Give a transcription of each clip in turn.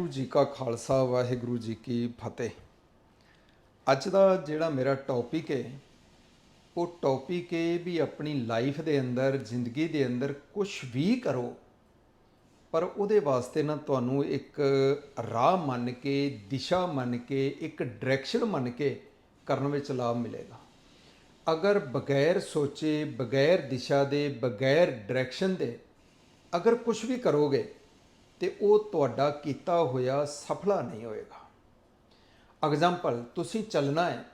ਗੁਰੂ ਜੀ ਕਾ ਖਾਲਸਾ, ਵਾਹਿਗੁਰੂ ਜੀ ਕੀ ਫਤਿਹ। ਅੱਜ ਦਾ ਜਿਹੜਾ ਮੇਰਾ ਟੌਪਿਕ ਹੈ ਉਹ ਟੌਪਿਕ ਹੈ ਵੀ ਆਪਣੀ ਲਾਈਫ ਦੇ ਅੰਦਰ, ਜ਼ਿੰਦਗੀ ਦੇ ਅੰਦਰ ਕੁਝ ਵੀ ਕਰੋ, ਪਰ ਉਹਦੇ ਵਾਸਤੇ ਨਾ ਤੁਹਾਨੂੰ ਇੱਕ ਰਾਹ ਮੰਨ ਕੇ, ਦਿਸ਼ਾ ਮੰਨ ਕੇ, ਇੱਕ ਡਾਇਰੈਕਸ਼ਨ ਮੰਨ ਕੇ ਕਰਨ ਵਿੱਚ ਲਾਭ ਮਿਲੇਗਾ। ਅਗਰ ਬਗੈਰ ਸੋਚੇ, ਬਗੈਰ ਦਿਸ਼ਾ ਦੇ, ਬਗੈਰ ਡਾਇਰੈਕਸ਼ਨ ਦੇ ਅਗਰ ਕੁਝ ਵੀ ਕਰੋਗੇ ਤੇ ਉਹ ਤੁਹਾਡਾ ਕੀਤਾ ਹੋਇਆ ਸਫਲਾ ਨਹੀਂ ਹੋਏਗਾ। ਐਗਜ਼ਾਮਪਲ ਤੁਸੀਂ ਚੱਲਣਾ ਹੈ।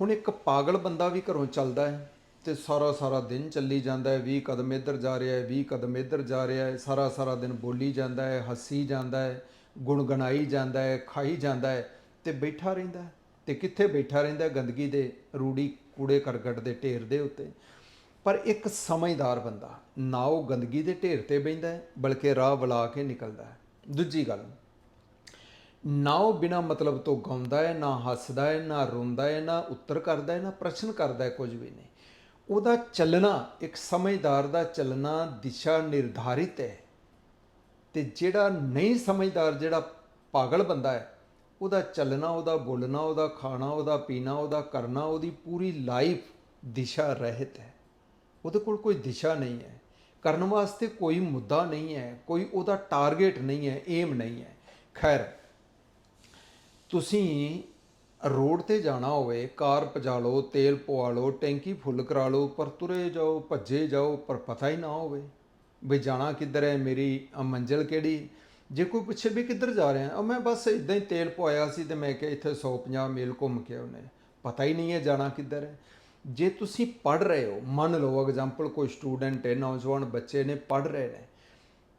ਹੁਣ ਇੱਕ ਪਾਗਲ ਬੰਦਾ ਵੀ ਘਰੋਂ ਚੱਲਦਾ ਹੈ ਤੇ ਸਾਰਾ ਸਾਰਾ ਦਿਨ ਚੱਲੀ ਜਾਂਦਾ ਹੈ 20 ਕਦਮ ਇੱਧਰ ਜਾ ਰਿਹਾ ਹੈ 20 ਕਦਮ ਇੱਧਰ ਜਾ ਰਿਹਾ ਹੈ, ਸਾਰਾ ਸਾਰਾ ਦਿਨ ਬੋਲੀ ਜਾਂਦਾ ਹੈ, ਹੱਸੀ ਜਾਂਦਾ ਹੈ, ਗੁਣਗਣਾਈ ਜਾਂਦਾ ਹੈ, ਖਾਈ ਜਾਂਦਾ ਹੈ ਤੇ ਬੈਠਾ ਰਹਿੰਦਾ ਹੈ। ਤੇ ਕਿੱਥੇ ਬੈਠਾ ਰਹਿੰਦਾ ਗੰਦਗੀ ਦੇ ਰੂੜੀ ਕੂੜੇ ਕਰਕਟ ਦੇ ਢੇਰ ਦੇ ਉੱਤੇ। ਪਰ ਇੱਕ ਸਮਝਦਾਰ ਬੰਦਾ ਨਾ ਉਹ ਗੰਦਗੀ ਦੇ ਢੇਰ ਤੇ ਬੈਂਦਾ ਬਲਕਿ ਰਾਹ ਬੁਲਾ ਕੇ ਨਿਕਲਦਾ ਹੈ। ਦੂਜੀ ਗੱਲ, ਨਾ ਉਹ ਬਿਨਾ ਮਤਲਬ ਤੋਂ ਗਾਉਂਦਾ ਹੈ, ਨਾ ਹੱਸਦਾ ਹੈ, ਨਾ ਰੋਂਦਾ ਹੈ, ਨਾ ਉੱਤਰ ਕਰਦਾ ਹੈ, ਨਾ ਪ੍ਰਸ਼ਨ ਕਰਦਾ ਹੈ, ਕੁਝ ਵੀ ਨਹੀਂ। ਉਹਦਾ ਚੱਲਣਾ, ਇੱਕ ਸਮਝਦਾਰ ਦਾ ਚੱਲਣਾ ਦਿਸ਼ਾ ਨਿਰਧਾਰਿਤ ਹੈ। ਤੇ ਜਿਹੜਾ ਨਹੀਂ ਸਮਝਦਾਰ, ਜਿਹੜਾ ਪਾਗਲ ਬੰਦਾ ਹੈ, ਉਹਦਾ ਚੱਲਣਾ, ਉਹਦਾ ਬੋਲਣਾ, ਉਹਦਾ ਖਾਣਾ, ਉਹਦਾ ਪੀਣਾ, ਉਹਦਾ ਕਰਨਾ, ਉਹਦੀ ਪੂਰੀ ਲਾਈਫ ਦਿਸ਼ਾ ਰਹਿਤ ਹੈ। ਉਹਦੇ ਕੋਲ ਕੋਈ ਦਿਸ਼ਾ ਨਹੀਂ ਹੈ। ਕਰਨ ਵਾਸਤੇ ਕੋਈ ਮੁੱਦਾ ਨਹੀਂ ਹੈ ਕੋਈ ਉਹਦਾ ਟਾਰਗੇਟ ਨਹੀਂ ਹੈ ਏਮ ਨਹੀਂ ਹੈ। ਖੈਰ ਤੁਸੀਂ ਰੋਡ ਤੇ ਜਾਣਾ ਹੋਵੇ ਕਾਰ ਪਜਾ ਲਓ ਤੇਲ ਪਵਾ ਲਓ ਟੈਂਕੀ ਫੁੱਲ ਕਰਾ ਲਓ ਪਰ ਤੁਰੇ ਜਾਓ ਭੱਜੇ ਜਾਓ ਪਰ ਪਤਾ ਹੀ ਨਾ ਹੋਵੇ ਵੀ ਜਾਣਾ ਕਿੱਧਰ ਹੈ ਮੇਰੀ ਅ, ਮੰਜ਼ਿਲ ਕਿਹੜੀ? ਜੇ ਕੋਈ ਪੁੱਛੇ ਵੀ ਕਿੱਧਰ ਜਾ ਰਿਹਾ ਆ ਮੈਂ ਬਸ ਇਦਾਂ ਹੀ ਤੇਲ ਪਵਾਇਆ ਸੀ ਤੇ ਮੈਂ ਕਿਹਾ ਇੱਥੇ 150 ਮੀਲ ਘੁੰਮ ਕੇ ਉਹਨੇ ਪਤਾ ਹੀ ਨਹੀਂ ਹੈ ਜਾਣਾ ਕਿੱਧਰ ਹੈ। ਜੇ ਤੁਸੀਂ ਪੜ ਰਹੇ ਹੋ, ਮੰਨ ਲਓ ਐਗਜ਼ਾਮਪਲ ਕੋਈ ਸਟੂਡੈਂਟ ਹੈ, ਨੌਜਵਾਨ ਬੱਚੇ ਨੇ ਪੜ ਰਹੇ ਨੇ,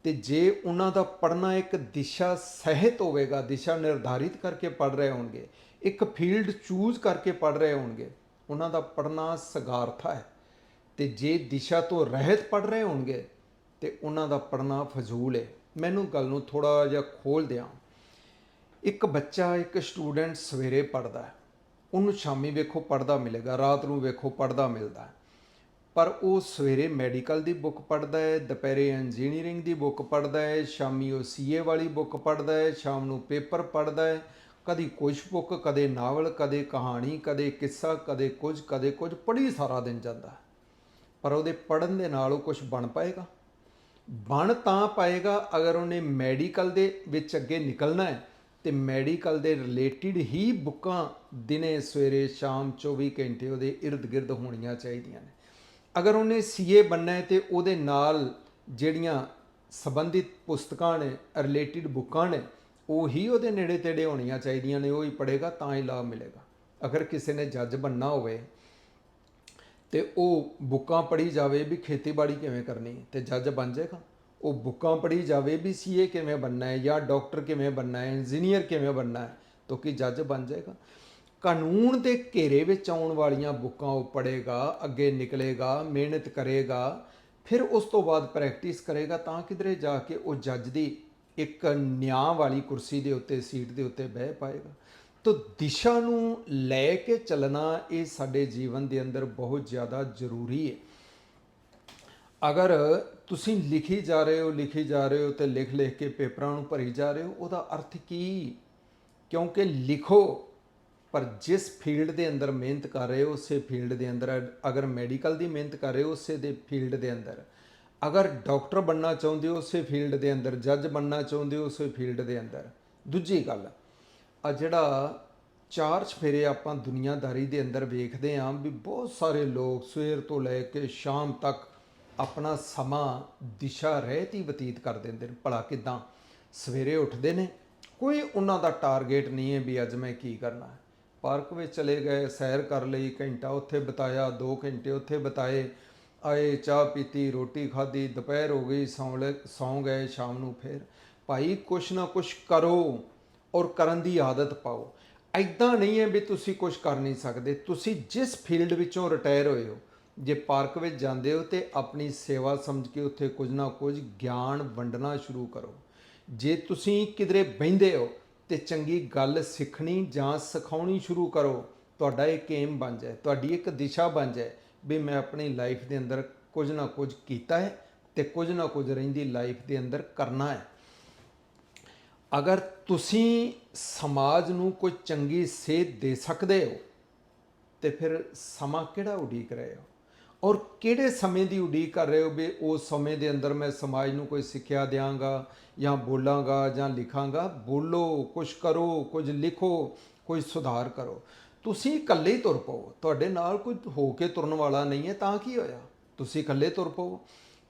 ਤੇ ਜੇ ਉਹਨਾਂ ਦਾ ਪੜਨਾ ਇੱਕ ਦਿਸ਼ਾ ਸਹਿਤ ਹੋਵੇਗਾ, ਦਿਸ਼ਾ ਨਿਰਧਾਰਿਤ ਕਰਕੇ ਪੜ ਰਹੇ ਹੋਣਗੇ, ਇੱਕ ਫੀਲਡ ਚੂਜ਼ ਕਰਕੇ ਪੜ ਰਹੇ ਹੋਣਗੇ, ਉਹਨਾਂ ਦਾ ਪੜਨਾ ਸਗਾਰਥਾ ਹੈ। ਤੇ ਜੇ ਦਿਸ਼ਾ ਤੋਂ ਰਹਿਤ ਪੜ ਰਹੇ ਹੋਣਗੇ, ਤੇ ਉਹਨਾਂ ਦਾ ਪੜਨਾ ਫਜ਼ੂਲ ਹੈ। ਮੈਨੂੰ ਗੱਲ ਨੂੰ ਥੋੜਾ ਜਿਹਾ ਖੋਲ ਦਿਆਂ। ਇੱਕ ਬੱਚਾ, ਇੱਕ ਸਟੂਡੈਂਟ ਸਵੇਰੇ ਪੜਦਾ ਹੈ। ਉਹਨੂੰ ਸ਼ਾਮੀ ਵੇਖੋ ਪੜਦਾ ਮਿਲੇਗਾ, ਰਾਤ ਨੂੰ ਵੇਖੋ ਪੜਦਾ ਮਿਲਦਾ। ਪਰ ਉਹ ਸਵੇਰੇ ਮੈਡੀਕਲ ਦੀ ਬੁੱਕ ਪੜਦਾ ਹੈ, ਦੁਪਹਿਰੇ ਇੰਜੀਨੀਅਰਿੰਗ ਦੀ ਬੁੱਕ ਪੜਦਾ ਹੈ, ਸ਼ਾਮੀ ਉਹ ਸੀਏ ਵਾਲੀ ਬੁੱਕ ਪੜਦਾ ਹੈ, ਸ਼ਾਮ ਨੂੰ ਪੇਪਰ ਪੜਦਾ ਹੈ। ਕਦੀ ਕੁਝ ਬੁੱਕ, ਕਦੇ ਨਾਵਲ, ਕਦੇ ਕਹਾਣੀ, ਕਦੇ ਕਿੱਸਾ, ਕਦੇ ਕੁਝ ਕਦੇ ਕੁਝ ਪੜ੍ਹੀ ਸਾਰਾ ਦਿਨ ਜਾਂਦਾ। ਪਰ ਉਹਦੇ ਪੜਨ ਦੇ ਨਾਲ ਉਹ ਕੁਝ ਬਣ ਪਾਏਗਾ? ਬਣ ਤਾਂ ਪਾਏਗਾ ਅਗਰ ਉਹਨੇ ਮੈਡੀਕਲ ਦੇ ਵਿੱਚ ਅੱਗੇ ਨਿਕਲਣਾ ਹੈ। ਤੇ ਮੈਡੀਕਲ ਦੇ ਰਿਲੇਟਿਡ ਹੀ ਬੁੱਕਾਂ ਦਿਨੇ ਸਵੇਰੇ ਸ਼ਾਮ 24 ਘੰਟੇ ਉਹਦੇ ird-gird ਹੋਣੀਆਂ ਚਾਹੀਦੀਆਂ ਨੇ। ਅਗਰ ਉਹਨੇ ਸੀਏ ਬਣਨਾ ਹੈ ਤੇ ਉਹਦੇ ਨਾਲ ਜਿਹੜੀਆਂ ਸੰਬੰਧਿਤ ਪੁਸਤਕਾਂ ਨੇ, ਰਿਲੇਟਿਡ ਬੁੱਕਾਂ ਨੇ, ਉਹ ਹੀ ਉਹਦੇ ਨੇੜੇ ਤੇੜੇ ਹੋਣੀਆਂ ਚਾਹੀਦੀਆਂ ਨੇ, ਉਹ ਹੀ ਪੜ੍ਹੇਗਾ, ਤਾਂ ਹੀ ਲਾਭ ਮਿਲੇਗਾ। ਅਗਰ ਕਿਸੇ ਨੇ ਜੱਜ ਬਣਨਾ ਹੋਵੇ ਤੇ ਉਹ ਬੁੱਕਾਂ ਪੜ੍ਹੀ ਜਾਵੇ ਵੀ ਖੇਤੀਬਾੜੀ ਕਿਵੇਂ ਕਰਨੀ ਹੈ ਤੇ ਜੱਜ ਬਣ ਜਾਏਗਾ। ਉਹ ਬੁੱਕਾਂ ਪੜ੍ਹੀ ਜਾਵੇ, ਵੀ ਸੀਏ ਕਿਵੇਂ ਬਣਨਾ ਹੈ ਜਾਂ ਡਾਕਟਰ ਕਿਵੇਂ ਬਣਨਾ ਹੈ, ਇੰਜੀਨੀਅਰ ਕਿਵੇਂ ਬਣਨਾ ਹੈ, ਤਾਂ ਕਿ ਜੱਜ ਬਣ ਜਾਏਗਾ। ਕਾਨੂੰਨ ਦੇ ਘੇਰੇ ਵਿੱਚ ਆਉਣ ਵਾਲੀਆਂ ਬੁੱਕਾਂ ਉਹ ਪੜ੍ਹੇਗਾ, ਅੱਗੇ ਨਿਕਲੇਗਾ, ਮਿਹਨਤ ਕਰੇਗਾ, ਫਿਰ ਉਸ ਤੋਂ ਬਾਅਦ ਪ੍ਰੈਕਟਿਸ ਕਰੇਗਾ, ਤਾਂ ਕਿਧਰੇ ਜਾ ਕੇ ਉਹ ਜੱਜ ਦੀ ਇੱਕ ਨਿਆਂ ਵਾਲੀ ਕੁਰਸੀ ਦੇ ਉੱਤੇ, ਸੀਟ ਦੇ ਉੱਤੇ ਬਹਿ ਪਾਏਗਾ। ਤੋ ਦਿਸ਼ਾ ਨੂੰ ਲੈ ਕੇ ਚੱਲਣਾ ਇਹ ਸਾਡੇ ਜੀਵਨ ਦੇ ਅੰਦਰ ਬਹੁਤ ਜ਼ਿਆਦਾ ਜ਼ਰੂਰੀ ਹੈ। ਅਗਰ ਤੁਸੀਂ ਲਿਖੀ ਜਾ ਰਹੇ ਹੋ, ਲਿਖੀ ਜਾ ਰਹੇ ਹੋ ਤੇ ਲਿਖ ਲਿਖ ਕੇ ਪੇਪਰਾਂ ਨੂੰ ਭਰੀ ਜਾ ਰਹੇ ਹੋ, ਉਹਦਾ ਅਰਥ ਕੀ? ਕਿਉਂਕਿ ਲਿਖੋ, ਪਰ ਜਿਸ ਫੀਲਡ ਦੇ ਅੰਦਰ ਮਿਹਨਤ ਕਰ ਰਹੇ ਹੋ, ਉਸੇ ਫੀਲਡ ਦੇ ਅੰਦਰ ਅਗਰ ਮੈਡੀਕਲ ਦੀ ਮਿਹਨਤ ਕਰ ਰਹੇ ਹੋ, ਉਸੇ ਦੇ ਫੀਲਡ ਦੇ ਅੰਦਰ। ਅਗਰ ਡਾਕਟਰ ਬਣਨਾ ਚਾਹੁੰਦੇ ਹੋ, ਉਸੇ ਫੀਲਡ ਦੇ ਅੰਦਰ, ਜੱਜ ਬਣਨਾ ਚਾਹੁੰਦੇ ਹੋ, ਉਸੇ ਫੀਲਡ ਦੇ ਅੰਦਰ। ਦੂਜੀ ਗੱਲ, ਆ ਜਿਹੜਾ ਚਾਰ ਚਫੇਰੇ ਆਪਾਂ ਦੁਨੀਆਦਾਰੀ ਦੇ ਅੰਦਰ ਵੇਖਦੇ ਆਂ ਵੀ ਬਹੁਤ ਸਾਰੇ ਲੋਕ ਸਵੇਰ ਤੋਂ ਲੈ ਕੇ ਸ਼ਾਮ ਤੱਕ ਆਪਣਾ ਸਮਾਂ, ਦਿਸ਼ਾ, ਰਹਿਤ ਹੀ ਬਤੀਤ ਕਰ ਦਿੰਦੇ ਨੇ। ਭਲਾ ਕਿਦਾਂ ਸਵੇਰੇ ਉੱਠਦੇ ਨੇ। ਕੋਈ ਉਹਨਾਂ ਦਾ ਟਾਰਗੇਟ ਨਹੀਂ ਹੈ ਵੀ ਅੱਜ ਮੈਂ ਕੀ ਕਰਨਾ ਹੈ। ਪਾਰਕ ਵਿੱਚ ਚਲੇ ਗਏ, ਸੈਰ ਕਰ ਲਈ, ਘੰਟਾ ਉੱਥੇ ਬਿਤਾਇਆ 2 ਘੰਟੇ ਉੱਥੇ ਬਿਤਾਏ, ਆਏ, ਚਾਹ ਪੀਤੀ, ਰੋਟੀ ਖਾਧੀ, ਦੁਪਹਿਰ ਹੋ ਗਈ, ਸੌਂ ਲੈ, ਸੌਂ ਗਏ, ਸ਼ਾਮ ਨੂੰ ਫੇਰ ਭਾਈ ਕੁਛ ਨਾ ਕੁਛ ਕਰੋ ਔਰ ਕਰਨ ਦੀ ਆਦਤ ਪਾਓ। ਐਦਾਂ ਨਹੀਂ ਹੈ ਵੀ ਤੁਸੀਂ ਕੁਝ ਕਰ ਨਹੀਂ ਸਕਦੇ। ਤੁਸੀਂ ਜਿਸ ਫੀਲਡ ਵਿੱਚੋਂ ਰਿਟਾਇਰ ਹੋਏ ਹੋ ਜੇ ਪਾਰਕ ਵਿੱਚ ਜਾਂਦੇ ਹੋ ਤੇ ਆਪਣੀ ਸੇਵਾ ਸਮਝ ਕੇ ਉੱਥੇ ਕੁਝ ਨਾ ਕੁਝ ਗਿਆਨ ਵੰਡਣਾ ਸ਼ੁਰੂ ਕਰੋ। ਜੇ ਤੁਸੀਂ ਕਿਧਰੇ ਬਹਿੰਦੇ ਹੋ ਤੇ ਚੰਗੀ ਗੱਲ ਸਿੱਖਣੀ ਜਾਂ ਸਿਖਾਉਣੀ ਸ਼ੁਰੂ ਕਰੋ, ਤੁਹਾਡਾ ਇੱਕ ਏਮ ਬਣ ਜਾਏ, ਤੁਹਾਡੀ ਇੱਕ ਦਿਸ਼ਾ ਬਣ ਜਾਏ ਵੀ ਮੈਂ ਆਪਣੀ ਲਾਈਫ ਦੇ ਅੰਦਰ ਕੁਝ ਨਾ ਕੁਝ ਕੀਤਾ ਹੈ ਤੇ ਕੁਝ ਨਾ ਕੁਝ ਰਹਿੰਦੀ ਲਾਈਫ ਦੇ ਅੰਦਰ ਕਰਨਾ ਹੈ। ਅਗਰ ਤੁਸੀਂ ਸਮਾਜ ਨੂੰ ਕੋਈ ਚੰਗੀ ਸੇਧ ਦੇ ਸਕਦੇ ਹੋ ਤੇ ਫਿਰ ਸਮਾਂ ਕਿਹੜਾ ਉਡੀਕ ਰਹੇ ਹੋ? ਔਰ ਕਿਹੜੇ ਸਮੇਂ ਦੀ ਉਡੀਕ ਕਰ ਰਹੇ ਹੋ ਵੀ ਉਸ ਸਮੇਂ ਦੇ ਅੰਦਰ ਮੈਂ ਸਮਾਜ ਨੂੰ ਕੋਈ ਸਿੱਖਿਆ ਦਿਆਂਗਾ ਜਾਂ ਬੋਲਾਂਗਾ ਜਾਂ ਲਿਖਾਂਗਾ? ਬੋਲੋ ਕੁਝ ਕਰੋ, ਕੁਝ ਲਿਖੋ, ਕੋਈ ਸੁਧਾਰ ਕਰੋ। ਤੁਸੀਂ ਇਕੱਲੇ ਹੀ ਤੁਰ ਪਓ। ਤੁਹਾਡੇ ਨਾਲ ਕੋਈ ਹੋ ਕੇ ਤੁਰਨ ਵਾਲਾ ਨਹੀਂ ਹੈ, ਤਾਂ ਕੀ ਹੋਇਆ? ਤੁਸੀਂ ਇਕੱਲੇ ਤੁਰ ਪਓ।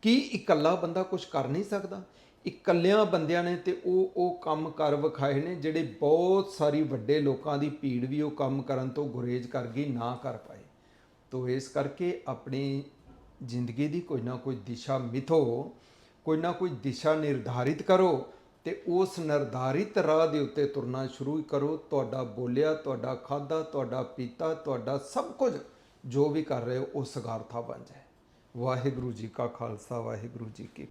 ਕੀ ਇਕੱਲਾ ਬੰਦਾ ਕੁਝ ਕਰ ਨਹੀਂ ਸਕਦਾ? ਇਕੱਲਿਆਂ ਬੰਦਿਆਂ ਨੇ ਤੇ ਉਹ ਉਹ ਕੰਮ ਕਰ ਵਿਖਾਏ ਨੇ ਜਿਹੜੇ ਬਹੁਤ ਸਾਰੀ ਵੱਡੇ ਲੋਕਾਂ ਦੀ ਭੀੜ ਵੀ ਉਹ ਕੰਮ ਕਰਨ ਤੋਂ ਗੁਰੇਜ਼ ਕਰ ਗਈ, ਨਾ ਕਰ ਪਾਏ। ਤੋ ਇਸ ਕਰਕੇ ਆਪਣੀ ਜ਼ਿੰਦਗੀ ਦੀ ਕੋਈ ਨਾ ਕੋਈ ਦਿਸ਼ਾ ਮਿਥੋ, ਕੋਈ ਨਾ ਕੋਈ ਦਿਸ਼ਾ ਨਿਰਧਾਰਿਤ ਕਰੋ ਤੇ ਉਸ ਨਿਰਧਾਰਿਤ ਰਾਹ ਦੇ ਉੱਤੇ ਤੁਰਨਾ ਸ਼ੁਰੂ ਕਰੋ। ਤੁਹਾਡਾ ਬੋਲਿਆ, ਤੁਹਾਡਾ ਖਾਦਾ ਤੁਹਾਡਾ ਪੀਤਾ, ਤੁਹਾਡਾ ਸਭ ਕੁਝ ਜੋ ਵੀ ਕਰ ਰਹੇ ਹੋ, ਉਹ ਸਗਾਰਥਾ ਬਣ ਜਾਏ। ਵਾਹਿਗੁਰੂ ਜੀ ਕਾ ਖਾਲਸਾ, ਵਾਹਿਗੁਰੂ ਜੀ ਕੀ